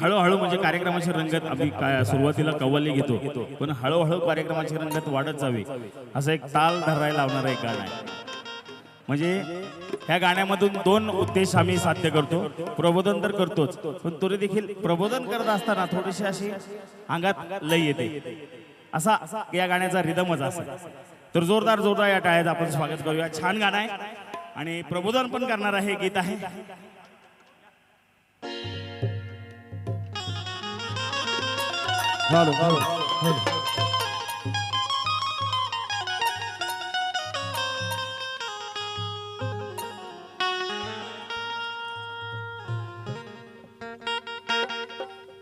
हळूहळू म्हणजे कार्यक्रमाची रंगत आम्ही काय सुरुवातीला कव्वाली घेतो पण हळूहळू कार्यक्रमाची रंगत वाढत जावी असं एक ताल धरायला लावणारं एक गाणं आहे. म्हणजे ह्या गाण्यामधून दोन उद्देश आम्ही साध्य करतो प्रबोधन तर करतोच पण तरी देखील प्रबोधन करत असताना थोडीशी अशी अंगात लय येते. असा या गाण्याचा रिदमच असा तर जोरदार जोरदार या टाळ्याचं आपण स्वागत करूया. छान गाणं आहे आणि प्रबोधन पण करणार आहे गीत आहे. હાલો હાલો હાલો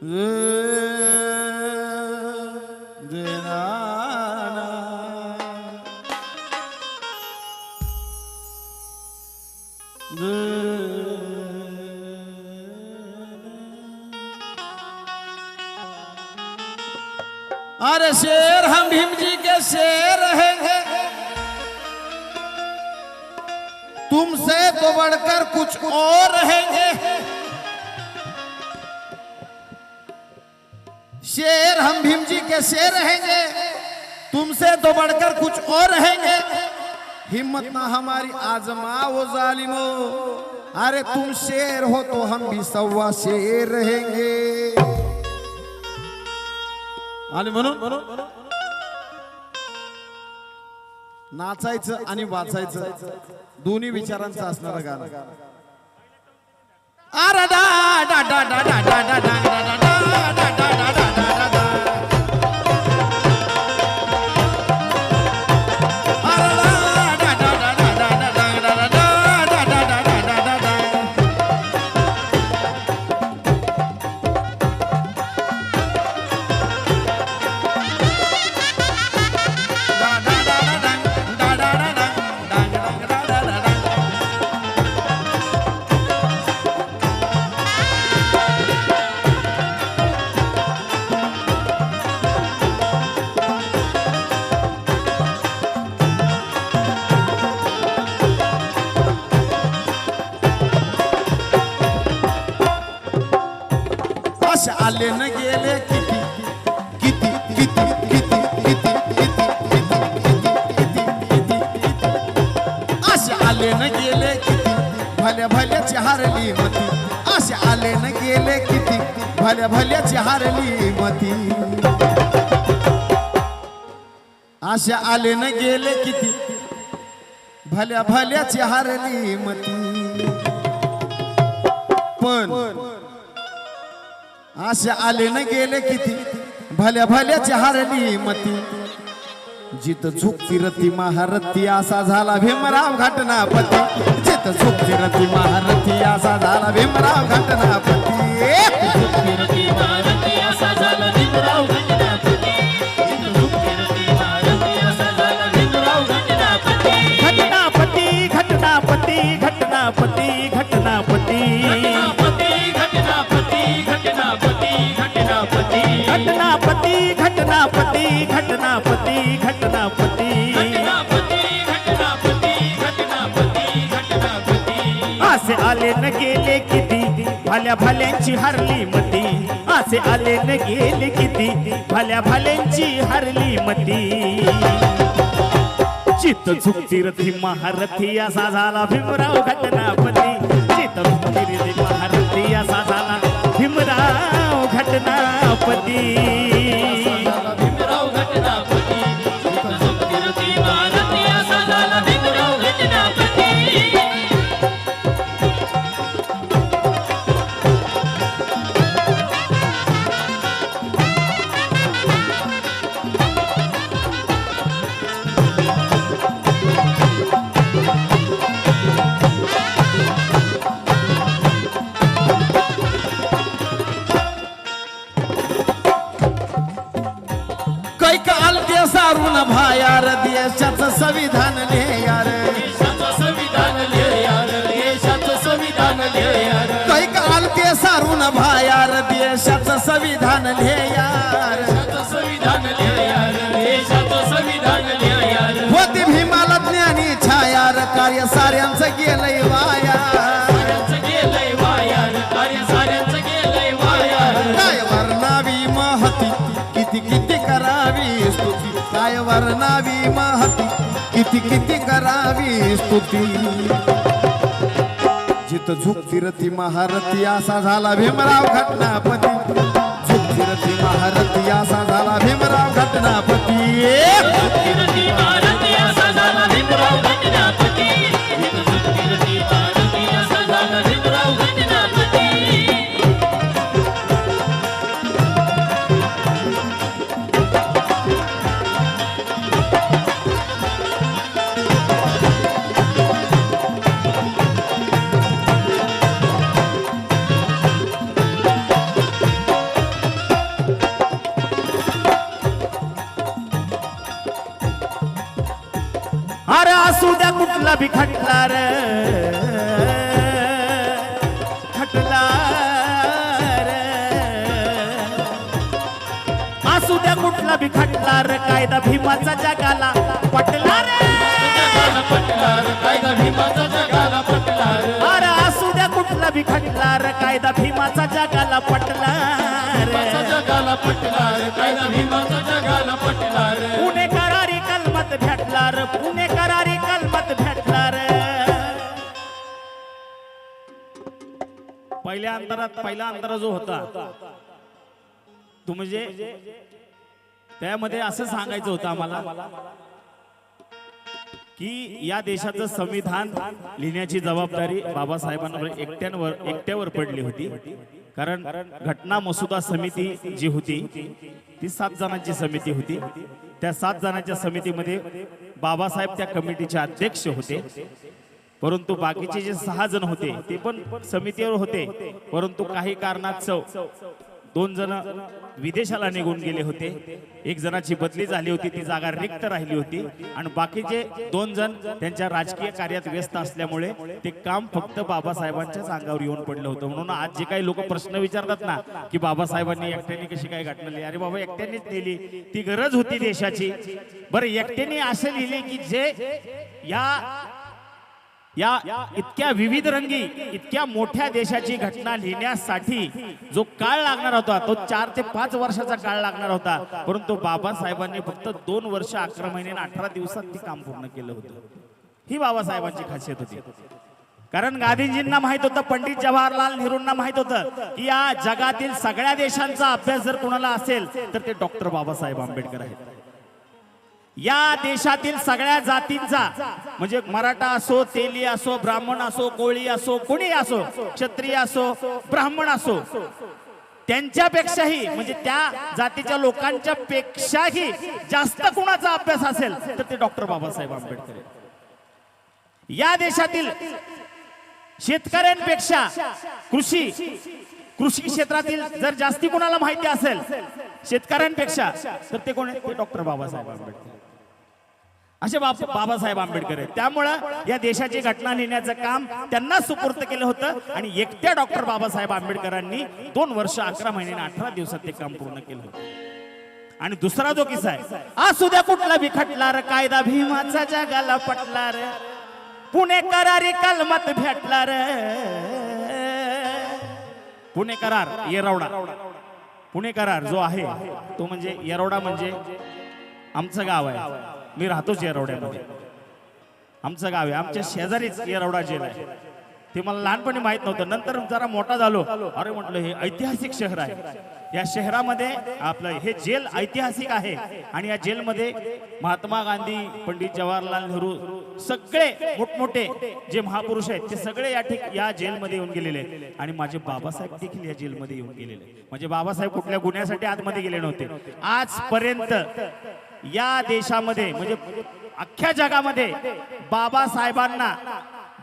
Mmm. अरे शेर, हम भीम जी के शेर हैं तुमसे तो बढ़कर कुछ और रहेंगे। शेर, हम भीम जी के शेर रहेंगे। तुमसे तो बढ़कर कुछ और रहेंगे। हिम्मत ना हमारी आजमाओ जालिमो। अरे तुम शेर हो तो हम भी सव्वा शेर रहेंगे। आणि म्हणून नाचायचं आणि वाचायचं दोन्ही विचारांचं असणारं गाणं भल्याची हारली मती. आशा आले न गेले किती. भल्या भल्याची हारली मती. पण असे आले न गेले किती. भल्या भल्याची हारली मती. जित झुकती रती महारथी असा झाला भीमराव घटनापती. जित झुकती रती महारथी असा झाला भीमराव घटनापती. आले न गेले की भाल्या भाल्यांची हरली मती. असे आले न गेले किती. भाल्या भाल्यांची हरली मती. चित्त झुकती रथी महारथी असा झाला भीमराव घटनापती. चित्त झुकती रथी महारथी असा झाला भीमराव घटनापती. संविधान ले यार। संविधान लिहे यार संविधान लिहे यार काही काल ते सारून भायार देशाचं संविधान लिहे यार। संविधान लिहे कार्य साऱ्यांचं गेलंय वाया। वर्णावी महती किती किती करावी काय वर्णावी म किती किती करावी स्तुती. जित झुकती रती महारथी असा झाला भीमराव घटनापती. झुकती रती महारथी असा झाला भीमराव घटनापती. अरे असू द्या कुठला बी खटला रे खटला रे असू द्या कुठला बी खटला रे कायदा भीमाचा जगाला पटला रे कायदा भीमाचा जगाला पटलार. अरे असू द्या कुठला बी खटला रे कायदा भीमाचा जगाला पटला रे जगाला पटलार कायदा भीमाचा जगाला पुणे करारी भेटणार पुणे करारी कलमत भेटणार पहिल्या अंतरात पहिला अंतरा जो होता तो म्हणजे त्यामध्ये असं सांगायचं होतं आम्हाला की या देशाचं संविधान लिहिण्याची जबाबदारी बाबासाहेबांवर एकट्यांवर एकट्यावर पडली होती. कारण घटना मसुदा समिती जी होती ती सात जणांची समिती होती. त्या सात जणांच्या समितीमध्ये बाबासाहेब त्या कमिटीचे अध्यक्ष होते. परंतु बाकीचे जे सहा जण होते ते पण समितीवर होते. परंतु काही कारणास्तव दोन जण विदेशाला निघून गेले होते. एक जणाची बदली झाली होती ती जागा रिक्त राहिली होती. आणि बाकीचे दोन जण त्यांच्या राजकीय कार्यात व्यस्त असल्यामुळे ते काम फक्त बाबासाहेबांच्याच अंगावर येऊन पडलं होतं. म्हणून आज जे काही लोक प्रश्न विचारतात ना की बाबासाहेबांनी एकट्याने कशी काय घटना अरे बाबा एकट्यानेच नेली ती गरज होती देशाची. बरं एकट्याने असं लिहिले की जे या या इतक्या विविध रंगी इतक्या मोठ्या देशाची घटना लिहिण्यासाठी जो काळ लागणार होता तो चार ते पाच वर्षाचा काळ लागणार होता. परंतु बाबासाहेबांनी फक्त दोन वर्ष अकरा महिने आणि अठरा दिवसात ते काम पूर्ण केलं होतं. ही बाबासाहेबांची खासियत होती. कारण गांधीजींना माहीत होतं पंडित जवाहरलाल नेहरूंना माहीत होतं की या जगातील सगळ्या देशांचा अभ्यास जर कोणाला असेल तर ते डॉक्टर बाबासाहेब आंबेडकर आहेत. या देशातील सगळ्या जातींचा म्हणजे मराठा असो तेली असो ब्राह्मण असो कोळी असो कोणी असो क्षत्रिय असो ब्राह्मण असो त्यांच्यापेक्षाही म्हणजे त्या जातीच्या लोकांच्या पेक्षाही जास्त कुणाचा अभ्यास असेल तर ते डॉक्टर बाबासाहेब आंबेडकर. या देशातील शेतकऱ्यांपेक्षा कृषी कृषी क्षेत्रातील जर जास्ती कुणाला माहिती असेल शेतकऱ्यांपेक्षा तर ते कोण डॉक्टर बाबासाहेब आंबेडकर. असे बाप बाबासाहेब आंबेडकर आहेत. त्यामुळं या देशाची घटना लिहिण्याचं काम त्यांना सुपूर्त केलं होतं आणि एकट्या डॉक्टर बाबासाहेब आंबेडकरांनी दोन वर्ष अकरा महिने अठरा दिवसात ते काम पूर्ण केलं होतं. आणि दुसरा जो किस्सा आहे आज द्या कुठला बी खटला कायदा भीमाचा जगाला पटला र पुणे करारी कलमत भेटला र पुणे करार येरवडा. पुणे करार जो आहे तो म्हणजे येरवडा म्हणजे आमचं गाव आहे. मी राहतोच येरवड्यामध्ये. आमचं गाव आहे. आमच्या शेजारीच येरवडा जेल आहे. ते मला लहानपणी माहीत नव्हतं. नंतर जरा मोठा झालो. अरे म्हटलं हे ऐतिहासिक शहर आहे. या शहरामध्ये आपलं हे जेल ऐतिहासिक आहे. आणि या जेलमध्ये महात्मा गांधी पंडित जवाहरलाल नेहरू सगळे मोठमोठे जे महापुरुष आहेत ते सगळे या ठिक या जेलमध्ये येऊन गेलेले आणि माझे बाबासाहेब देखील या जेलमध्ये येऊन गेलेले म्हणजे बाबासाहेब कुठल्या गुन्ह्यासाठी आतमध्ये गेले नव्हते. आजपर्यंत या देशामध्ये म्हणजे अख्ख्या जगामध्ये बाबासाहेबांना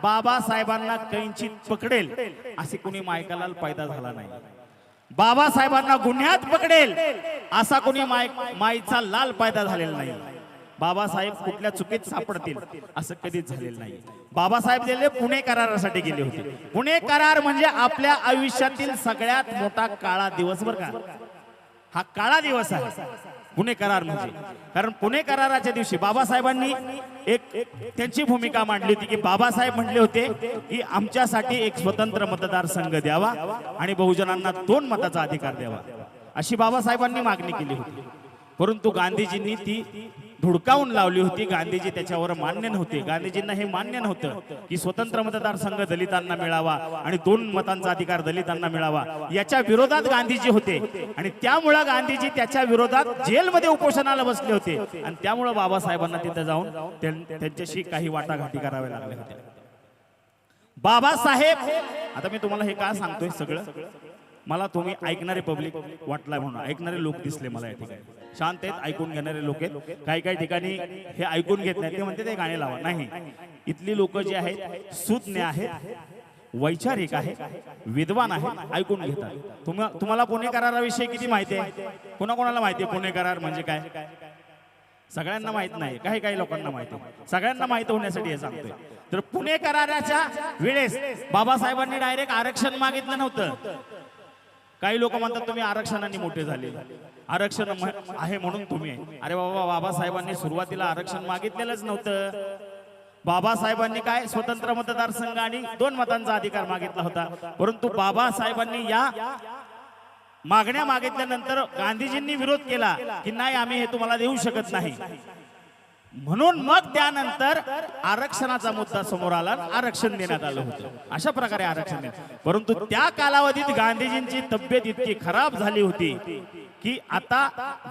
बाबासाहेबांना कैंचित पकडेल असे कोणी मायकालाल पैदा झाला नाही. बाबासाहेबांना गुन्ह्यात पकडेल असा कोणी माय माईचा लाल पैदा झालेला नाही. बाबासाहेब कुठल्या चुकीत सापडतील असं कधीच झालेलं नाही. बाबासाहेब गेले पुणे करारासाठी गेले होते. पुणे करार म्हणजे आपल्या आयुष्यातील सगळ्यात मोठा काळा दिवस बर का? हा काळा दिवस आहे. पुणे करार म्हणजे. कारण पुणे कराराच्या दिवशी बाबासाहेबांनी एक त्यांची भूमिका मांडली होती की बाबासाहेब म्हणले होते की आमच्यासाठी एक स्वतंत्र मतदारसंघ द्यावा आणि बहुजनांना दोन मताचा अधिकार द्यावा. अशी बाबासाहेबांनी मागणी केली होती. परंतु गांधीजींनी ती धुडकावून लावली होती गांधीजी त्याच्यावर मान्य नव्हते. गांधीजींना हे मान्य नव्हतं की स्वतंत्र मतदारसंघ दलितांना मिळावा आणि दोन मतांचा अधिकार दलितांना मिळावा याच्या विरोधात गांधीजी होते. आणि त्यामुळं गांधीजी त्याच्या विरोधात जेलमध्ये उपोषणाला बसले होते. आणि त्यामुळं बाबासाहेबांना तिथे जाऊन त्यां- त्यांच्याशी काही वाटाघाटी कराव्या लागल्या होत्या. बाबासाहेब आता मी तुम्हाला हे का सांगतोय सगळं? मला तुम्ही ऐकणारे पब्लिक वाटलाय म्हणून. ऐकणारे लोक दिसले मला या ठिकाणी. शांत आहेत ऐकून घेणारे लोक आहेत. काही काही ठिकाणी हे ऐकून घेत नाहीत. ते म्हणते ते गाणे लावा. नाही. इथली लोक जी आहेत सुज्ञ आहेत वैचारिक आहे विद्वान आहे ऐकून घेतात. तुम्हा तुम्हाला पुणे कराराविषयी किती माहिती आहे? कोणाकोणाला माहिती आहे पुणे करार म्हणजे काय? सगळ्यांना माहीत नाही. काही काही लोकांना माहिती आहे. सगळ्यांना माहीत होण्यासाठी हे सांगतोय. तर पुणे कराराच्या वेळेस बाबासाहेबांनी डायरेक्ट आरक्षण मागितलं नव्हतं. काही लोक म्हणतात तुम्ही आरक्षणाने मोठे झाले. आरक्षण आहे म्हणून तुम्ही. अरे बाबा बाबासाहेबांनी सुरुवातीला आरक्षण मागितलेलंच नव्हतं. बाबासाहेबांनी काय? स्वतंत्र मतदारसंघ आणि दोन मतांचा अधिकार मागितला होता. परंतु बाबासाहेबांनी या मागण्या मागितल्यानंतर गांधीजींनी विरोध केला की नाही आम्ही हे तुम्हाला देऊ शकत नाही. म्हणून मग त्यानंतर आरक्षणाचा मुद्दा समोर आला आरक्षण देण्यात आलं होतं. अशा प्रकारे आरक्षण देण्यात परंतु त्या कालावधीत गांधीजींची तब्येत इतकी खराब झाली होती की आता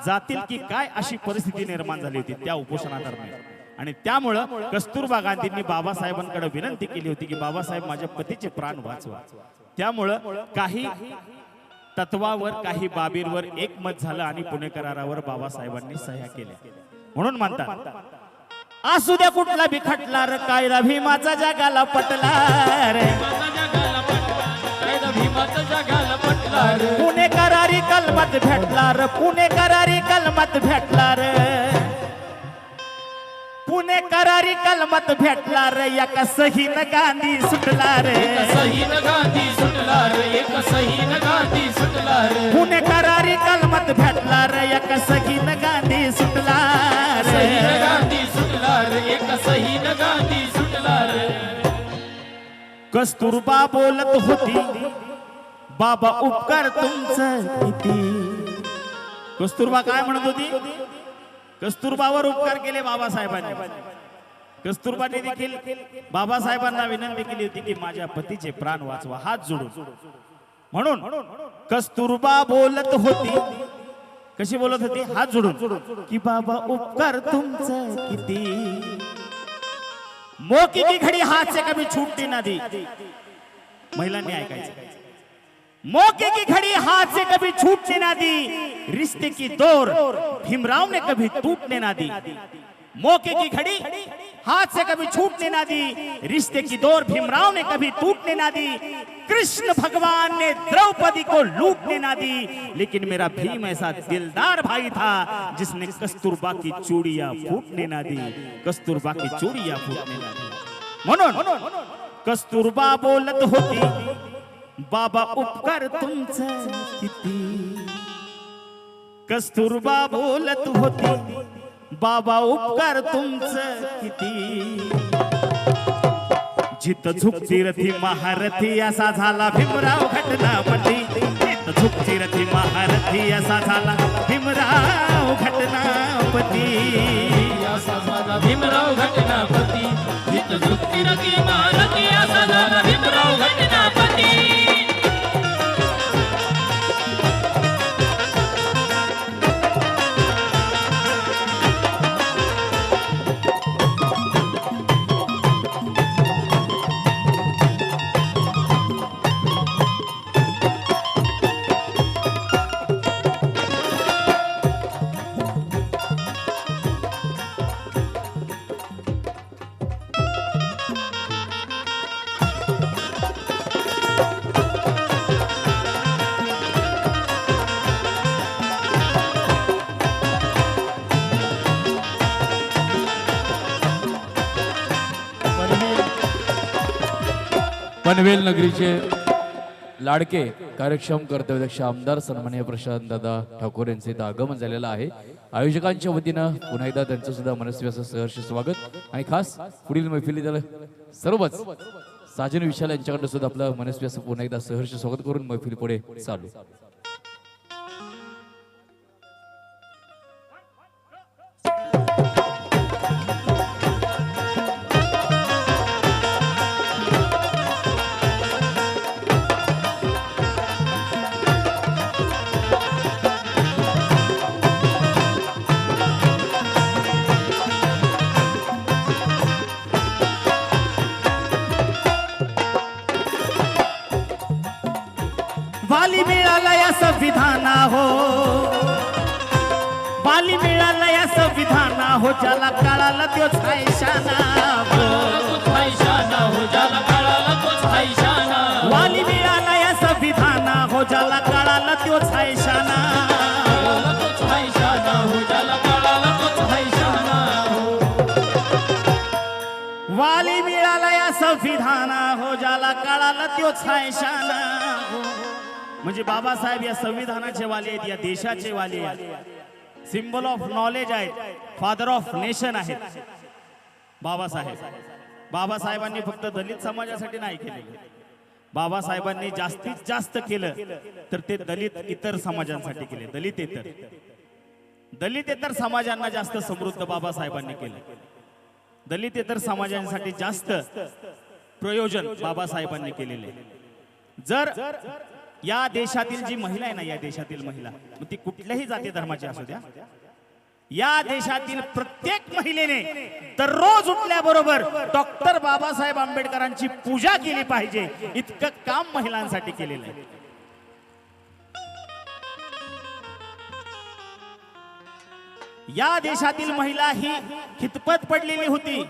जातील की काय अशी परिस्थिती निर्माण झाली होती त्या उपोषणादरम्यान. आणि त्यामुळं कस्तुरबा गांधींनी बाबासाहेबांकडे विनंती केली होती की बाबासाहेब माझ्या पतीचे प्राण वाचवा. त्यामुळं काही तत्वावर काही बाबींवर एकमत झालं आणि पुणे करारावर बाबासाहेबांनी सह्या केल्या. म्हणून म्हणतात असू द्या कुठला बिखटला र कायदा भीमाचा जगाला पटला रे. भीमाचा जगाला पटला कायदा भीमाचा जगाला पटला रे. पुणे करारी कलमत भेटला र पुणे करारी कलमत भेटला र. पुणे करारी कलमत भेटला र एका सहीन गांधी सुटला रे. सहीन गांधी सुटला रे एक सहीन गांधी सुटला रे. पुणे करारी कलमत भेटला रे एका सहीन गांधी सुटला रे. गांधी सुटला रे एक सहीन गांधी सुटला रे. कस्तुरबा बोलत होती बाबा उपकार तुमचं किती? कस्तुरबा काय म्हणत होती? कस्तुरबावर उपकार केले बाबासाहेबांनी. कस्तुरबाने देखील बाबासाहेबांना विनंती केली होती की माझ्या पतीचे प्राण वाचवा हात जोडून. म्हणून कस्तुरबा बोलत होती. कशी बोलत होती? हात जोडून. की बाबा उपकार तुमचं किती? मोकी की घडी हात से कमी छूटती ना दी महिलांनी ऐकायचं. मौके की घड़ी हाथ से कभी छूटने ना दी, रिश्ते की दौर भीमराव ने कभी टूटने ना दी। मौके की घड़ी हाथ से कभी छूटने ना दी, रिश्ते की दौर भीमराव ने कभी टूटने ना दी। कृष्ण भगवान ने द्रौपदी को लूटने ना दी, लेकिन मेरा भीम ऐसा दिलदार भाई था जिसने कस्तूरबा की चूड़िया फूटने ना दी। कस्तूरबा की चूड़िया फूटने ना दी। म्हणून कस्तूरबा बोलत होती बाबा उपकार तुमचा किती? कस्तुरबा बोलत होती बाबा उपकार तुमचं किती? जित झुकती रथी महारथी असा झाला भीमराव घटनापती. जित झुकती रथी महारथी असा झाला भीमराव घटनापती. असा झाला भीमराव घटनापती. जित झुकती रथी महारथी पनवेल नगरीचे लाडके कार्यक्षम कर्तव्यदक्ष आमदार सन्मान्य प्रशांत दादा ठाकूर यांचे इथं आगमन झालेलं आहे. आयोजकांच्या वतीनं पुन्हा एकदा त्यांचं सुद्धा मनस्वी असं सहर्ष स्वागत. आणि खास पुढील मैफिली त्याला सर्वच साजन विशाल यांच्याकडनं सुद्धा आपलं मनस्वी असं पुन्हा एकदा सहर्ष स्वागत करून मैफिली पुढे चालू. संविधाना हो। बाली मिळाला या संविधाना हो ज्याला कळाला तोच हैशाना बाली हो। मिळाला या संविधाना हो ज्याला कळाला तोच हैशाना हो। वाली मिळाला या संविधाना हो ज्याला कळाला तोच हैशाना म्हणजे बाबासाहेब या संविधानाचे वाले आहेत या देशाचे वाले आहेत. सिम्बल ऑफ नॉलेज आहेत. फादर ऑफ नेशन आहेत. बाबासाहेब. बाबासाहेबांनी फक्त दलित समाजासाठी नाही केले बाबासाहेबांनी जास्तीत जास्त केलं तर ते दलित इतर समाजांसाठी केले. दलित इतर. दलित इतर समाजांना जास्त समृद्ध बाबासाहेबांनी केलं. दलित इतर समाजांसाठी जास्त प्रयोजन बाबासाहेबांनी केलेले. जर या देशातील जी महिला आहे ना या देशातील महिला मग ती कुठल्याही जाती धर्माची असू द्या या देशातील प्रत्येक महिलेने दररोज उठल्याबरोबर डॉक्टर बाबासाहेब आंबेडकरांची पूजा केली पाहिजे इतकं काम महिलांसाठी केलेलं आहे. या देशातील महिला ही खितपत पडलेली होती.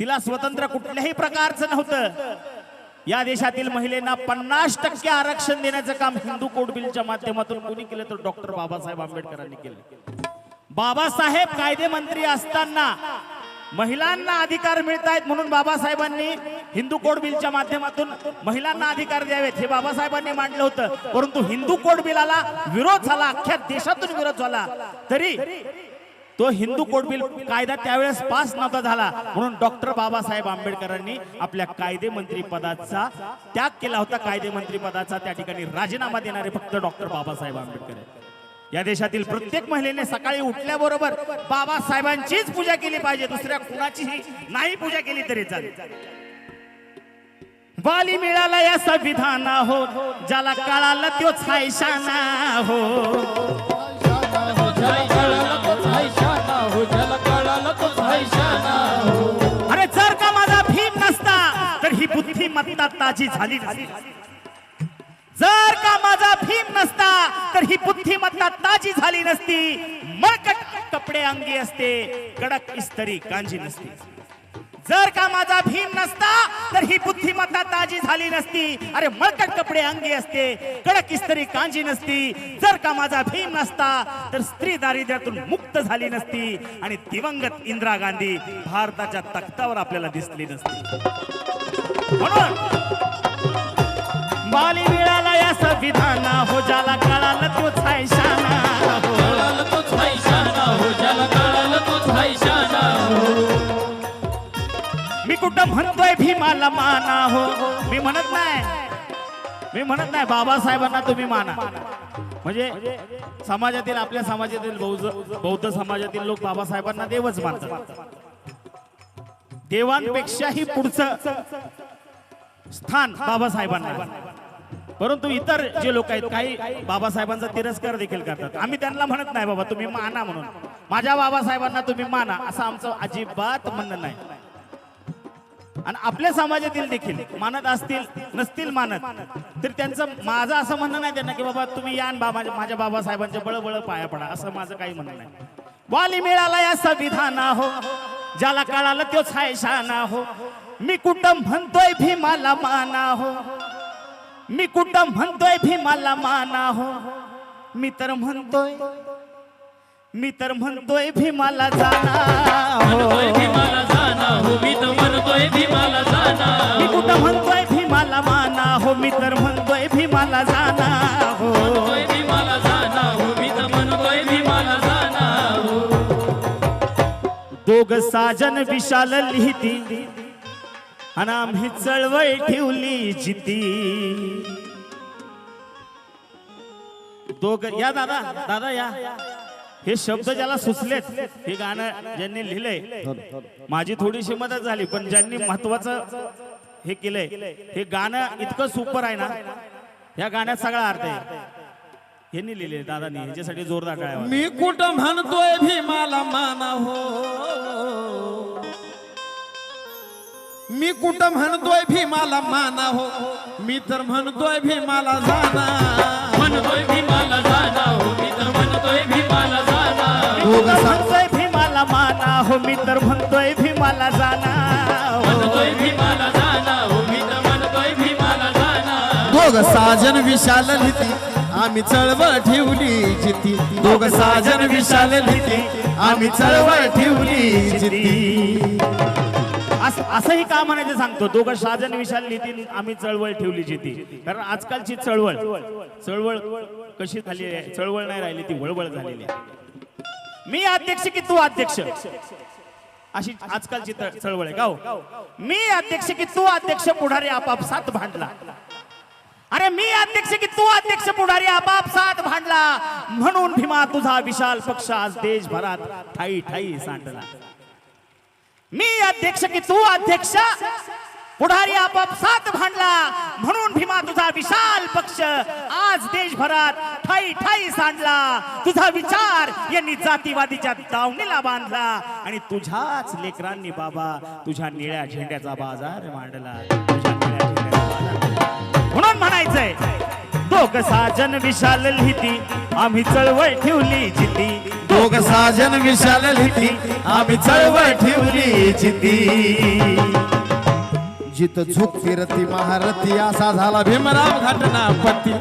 तिला स्वतंत्र कुठल्याही प्रकारचं नव्हतं. या देशातील महिलेना पन्नास टक्के आरक्षण देण्याचं काम हिंदू कोड बिलच्या माध्यमातून कोणी केलं तर डॉक्टर बाबासाहेब आंबेडकरांनी केलं. बाबासाहेब कायदे मंत्री असताना महिलांना अधिकार मिळत आहेत म्हणून बाबासाहेबांनी हिंदू कोड बिलच्या माध्यमातून महिलांना अधिकार द्यावेत हे बाबासाहेबांनी मांडलं होतं. परंतु हिंदू कोड बिलाला विरोध झाला अख्ख्या देशातून विरोध झाला. तरी तो हिंदू कोडबिल कायदा त्यावेळेस पास नव्हता झाला. म्हणून डॉक्टर बाबासाहेब आंबेडकरांनी आपल्या कायदे मंत्री पदाचा त्याग केला होता. कायदे मंत्री पदाचा त्या ठिकाणी राजीनामा देणारे फक्त डॉक्टर बाबासाहेब आंबेडकर या देशातील प्रत्येक महिलेने सकाळी उठल्याबरोबर बाबासाहेबांचीच पूजा केली पाहिजे. दुसऱ्या कुणाचीही नाही पूजा केली तरी चालेल. बाली मिळाला या संविधाना हो ज्याला कळाला तोच हाय शाना हो. बुद्धिमत्ता ताजी झाली जर का माझा भीम नसता तर ही बुद्धिमत्ता ताजी झाली नसती. मळकट कपडे अंगी असते कडक इस्तरी कांजी नसती. जर का माझा भीम नसता तर ही बुद्धिमत्ता ताजी झाली नसती. अरे मळकट कपडे अंगी असते कडक इस्तरी कांजी नसती. जर का माझा भीम नसता तर स्त्री दारिद्र्यातून मुक्त झाली नसती आणि दिवंगत इंदिरा गांधी भारताच्या तख्तावर आपल्याला दिसली नसती. म्हणून बाली मिळाला या संविधाना हो ज्याला कळाला तोच हाय शाना. हो तोच हाय शाना हो ज्याला कळाला तोच हाय शाना. मी कुठं म्हणतोय भीमाला माना हो? मी म्हणत नाही. मी म्हणत नाही बाबासाहेबांना तुम्ही माना. म्हणजे समाजातील आपल्या समाजातील बौद्ध बौद्ध समाजातील लोक बाबासाहेबांना देवच मानतात. देवांपेक्षाही पुढचं स्थान बाबासाहेबांना. परंतु इतर जे लोक आहेत काही बाबासाहेबांचा तिरस्कार देखील करतात. आम्ही त्यांना म्हणत नाही बाबा तुम्ही माना म्हणून. माझ्या बाबासाहेबांना तुम्ही माना. असं आमचं अजिबात म्हणणं नाही. आणि आपल्या समाजातील देखील मानत असतील नसतील मानत तर त्यांचं माझं असं म्हणणं नाही त्यांना की बाबा तुम्ही या बाबा माझ्या बाबासाहेबांच्या बळबळ पाया पडा. असं माझं काही म्हणणं नाही. वाली मिळाला या संविधाना हो ज्याला कळालं तोच हाय शाना हो. मी कुठं म्हणतोय भीमाला माना हो? मी कुठं म्हणतोय भीमाला माना हो? मी तर म्हणतोय मी तर म्हणतोय भीमाला जाना हो. भीमाला जाना हो मी तर म्हणतोय भीमाला जाना मी कुठं म्हणतोय भीमाला माना हो? मी तर म्हणतोय भीमाला जाना हो. भीमाला जाना हो मी तर म्हणतोय भीमाला जाना हो. दोघ साजन विशाल लिहिती आणि आम्ही चळवळ ठेवली जिती. दोघ या दादा दादा या. हे शब्द ज्याला सुचलेत हे गाणं ज्यांनी लिहिलंय माझी थोडीशी मदत झाली पण ज्यांनी महत्वाचं हे केलंय हे गाणं इतकं सुपर आहे ना या गाण्यात सगळा अर्थ आहे. यांनी लिहिले दादानी ह्याच्यासाठी जोरदार टाळ्या मी कुठं म्हणतोय भीमाला माना हो? मी कुठं म्हणतोय भीमाला माना हो? मी तर म्हणतोय भीमाला जाना. म्हणतोय भीमाला जाना हो मी तर म्हणतोय भीमाला जाना. हो? तर म्हणतोय भीमाला जाना. म्हणतोय भीमाला जाना हो मी तर म्हणतोय भीमाला जाना. दोघ साजन विशाल लिहिती आम्ही चळवळ ठेवली जिती. दोघ साजन विशाल लिहिती आम्ही चळवळ ठेवली जिती. असंही का म्हणायचं सांगतो? दोघं साजन विशाल नितीन आम्ही चळवळ ठेवली जिथे कारण आजकालची चळवळ चळवळ कशी झाली आहे? चळवळ नाही राहिली ती वळवळ झालेली आहे. मी अध्यक्ष की तू अध्यक्ष? अशी आजकालची चळवळ आहे. गाव. मी अध्यक्ष की तू अध्यक्ष पुढारी आपापसात भांडला. अरे मी अध्यक्ष की तू अध्यक्ष पुढारी आपापसात भांडला. म्हणून भीमा तुझा विशाल पक्ष आज देशभरात ठाई ठाई सांडला. मी अध्यक्ष की तू अध्यक्ष? पुढारी आपापसात भांडला. म्हणून भीमा तुझा विशाल पक्ष आज देशभरात ठाई ठाई सांडला. तुझा विचार यांनी जातीवादीच्या दावणीला बांधला. आणि तुझ्याच लेकरांनी बाबा तुझ्या निळ्या झेंड्याचा बाजार मांडला. म्हणून म्हणायचंय दोघ साजन विशाल लिहिती आम्ही चळवळ ठेवली जिती. दोघ साजन विशाल लिहिती आम्ही चळवळ ठेवली चिती. जित झुक फिरती महारथी असा झाला भीमराव घटनापती.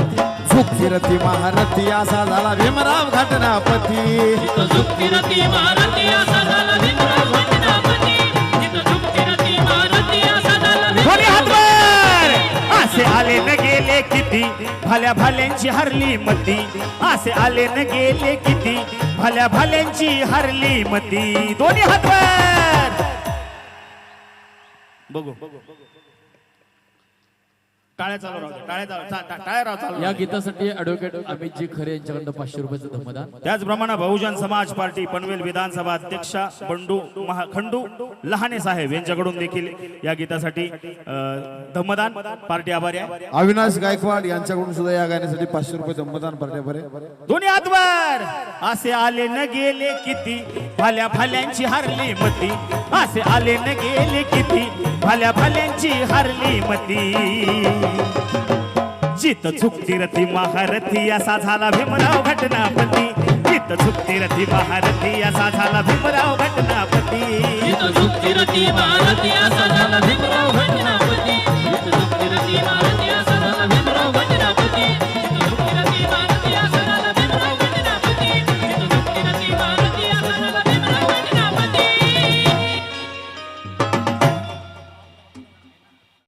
झुक फिरती महारथी असा झाला भीमराव घटना पती झुक फिरती महारथी असा झाला भीमराव असे आले न गेले किती? भल्या भाल्यांची हरली मती. असे आले न गेले किती? भल्या भाल्यांची हरली मती. दोन्ही हातवर बघू. टाळ्या चालू राहू दे, टाळ्या चालू चा- टा- टाळ्या राव चालू या राहू दे. गीतासाठी ऍडव्होकेट अमितजी खरे यांच्याकडनं पाचशे रुपयाचं धमदान त्याचप्रमाणे बहुजन समाज पार्टी पनवेल विधानसभा अध्यक्षा बंडू महा खंडू लहाने साहेब यांच्याकडून देखील या गीतासाठी अं, धम्मदान पार्टी आभारी आहे. अविनाश गायकवाड यांच्याकडून सुद्धा या गाण्यासाठी पाचशे रुपये मतदान पडले बरे दोन्ही हातवर! असे आले न गेले किती? भाल्या भाल्यांची हरली मती. असे आले न गेले किती? भाल्या भाल्यांची हरली मती. जित झुकती रथी महारथी असा झाला भीमराव घटनापती. जित झुकती रथी महारथी असा झाला भीमराव घटनापती. झुकती रथी महारथी असा झाला भीमराव